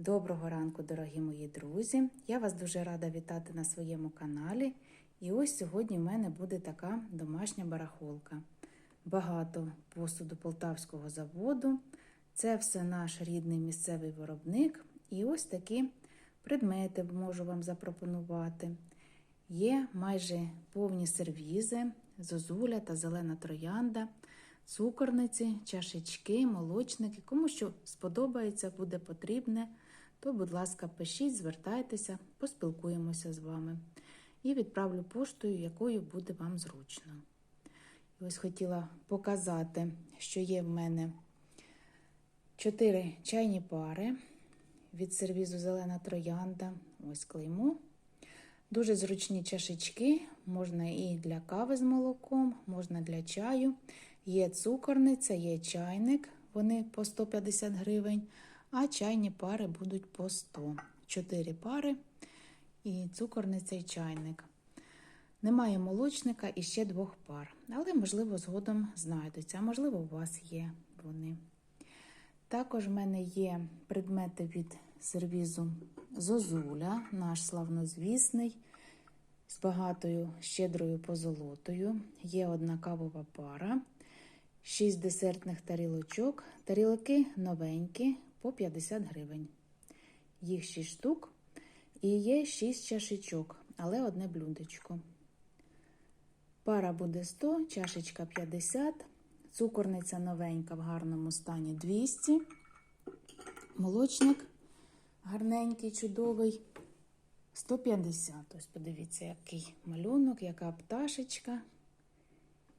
Доброго ранку, дорогі мої друзі! Я вас дуже рада вітати на своєму каналі. І ось сьогодні в мене буде така домашня барахолка. Багато посуду полтавського заводу. Це все наш рідний місцевий виробник. І ось такі предмети можу вам запропонувати. Є майже повні сервізи, зозуля та зелена троянда, цукорниці, чашечки, молочники. Кому що сподобається, буде потрібне, то, будь ласка, пишіть, звертайтеся, поспілкуємося з вами. І відправлю поштою, якою буде вам зручно. І ось хотіла показати, що є в мене чотири чайні пари від сервізу Зелена троянда. Ось клеймо. Дуже зручні чашечки, можна і для кави з молоком, можна для чаю. Є цукорниця, є чайник, вони по 150 гривень, а чайні пари будуть по 100. Чотири пари і цукорниця і чайник. Немає молочника і ще двох пар, але, можливо, згодом знайдуться, а можливо, у вас є вони. Також в мене є предмети від сервізу Зозуля, наш славнозвісний, з багатою щедрою позолотою. Є одна кавова пара, 6 десертних тарілочок. Тарілки новенькі по 50 гривень. Їх 6 штук. І є 6 чашечок, але одне блюдечко. Пара буде 100, чашечка 50, цукорниця новенька в гарному стані 200, молочник гарненький, чудовий 150. Ось подивіться, який малюнок, яка пташечка.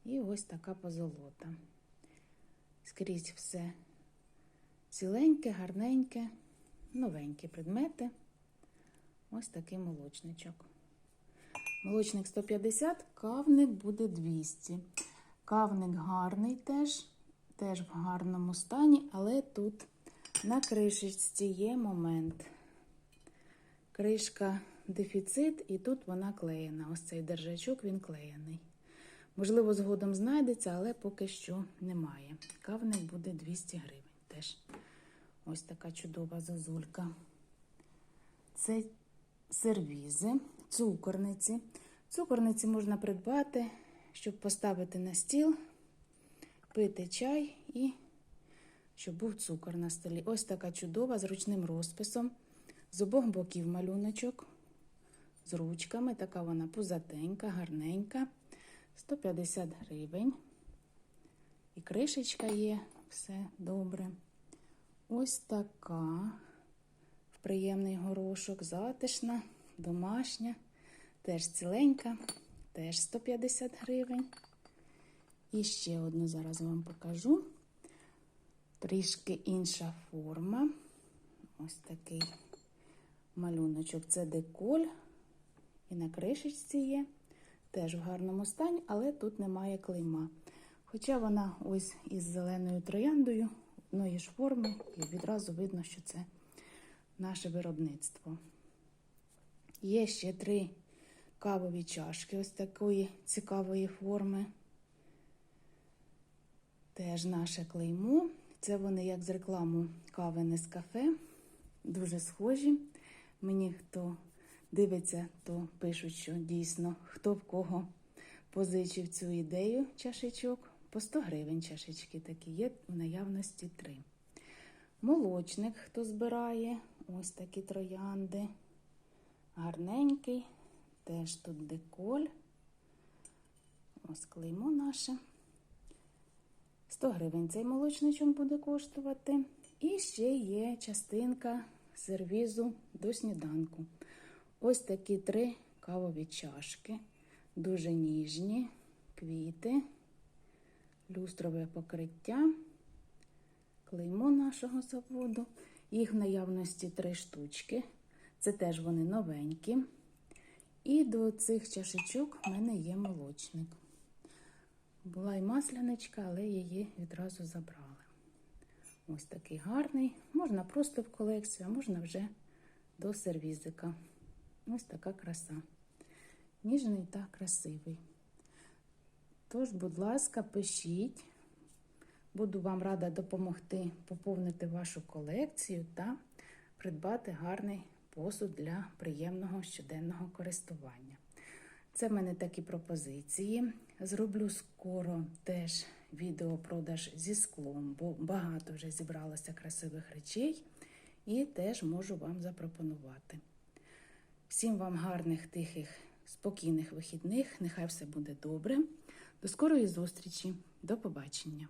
І ось така позолота. Скрізь все ціленьке, гарненьке, новенькі предмети. Ось такий молочничок. Молочник 150, кавник буде 200. Кавник гарний теж, теж в гарному стані, але тут на кришечці є момент. Кришка дефіцит, і тут вона клеєна. Ось цей держачок він клеєний. Можливо, згодом знайдеться, але поки що немає. Кавник буде 200 гривень. Теж ось така чудова зозулька. Це сервізи, цукорниці. Цукорниці можна придбати, щоб поставити на стіл, пити чай і щоб був цукор на столі. Ось така чудова з ручним розписом. З обох боків малюночок, з ручками. Така вона пузатенька, гарненька. 150 гривень. І кришечка є, все добре. Ось така в приємний горошок, затишна, домашня, теж ціленька, теж 150 гривень. І ще одну зараз вам покажу. Трішки інша форма. Ось такий малюночок. Це деколь. І на кришечці є. Теж в гарному стані, але тут немає клейма. Хоча вона ось із зеленою трояндою, одної ж форми, і відразу видно, що це наше виробництво. Є ще три кавові чашки ось такої цікавої форми. Теж наше клеймо. Це вони, як з рекламу кави не з кафе. Дуже схожі. Мені хто дивиться, то пишуть, що дійсно хто в кого позичив цю ідею чашечок. По 100 гривень чашечки такі є в наявності три. Молочник, хто збирає, ось такі троянди. Гарненький, теж тут деколь. Ось клеймо наше. 100 гривень цей молочничок буде коштувати. І ще є частинка сервізу до сніданку. Ось такі три кавові чашки, дуже ніжні, квіти, люстрове покриття, клеймо нашого заводу. Їх в наявності три штучки. Це теж вони новенькі. І до цих чашечок в мене є молочник. Була і масляничка, але її відразу забрали. Ось такий гарний. Можна просто в колекцію, а можна вже до сервізика. Ось така краса. Ніжний та красивий. Тож, будь ласка, пишіть. Буду вам рада допомогти поповнити вашу колекцію та придбати гарний посуд для приємного щоденного користування. Це в мене такі пропозиції. Зроблю скоро теж відеопродаж зі склом, бо багато вже зібралося красивих речей і теж можу вам запропонувати. Всім вам гарних, тихих, спокійних вихідних. Нехай все буде добре. До скорої зустрічі. До побачення.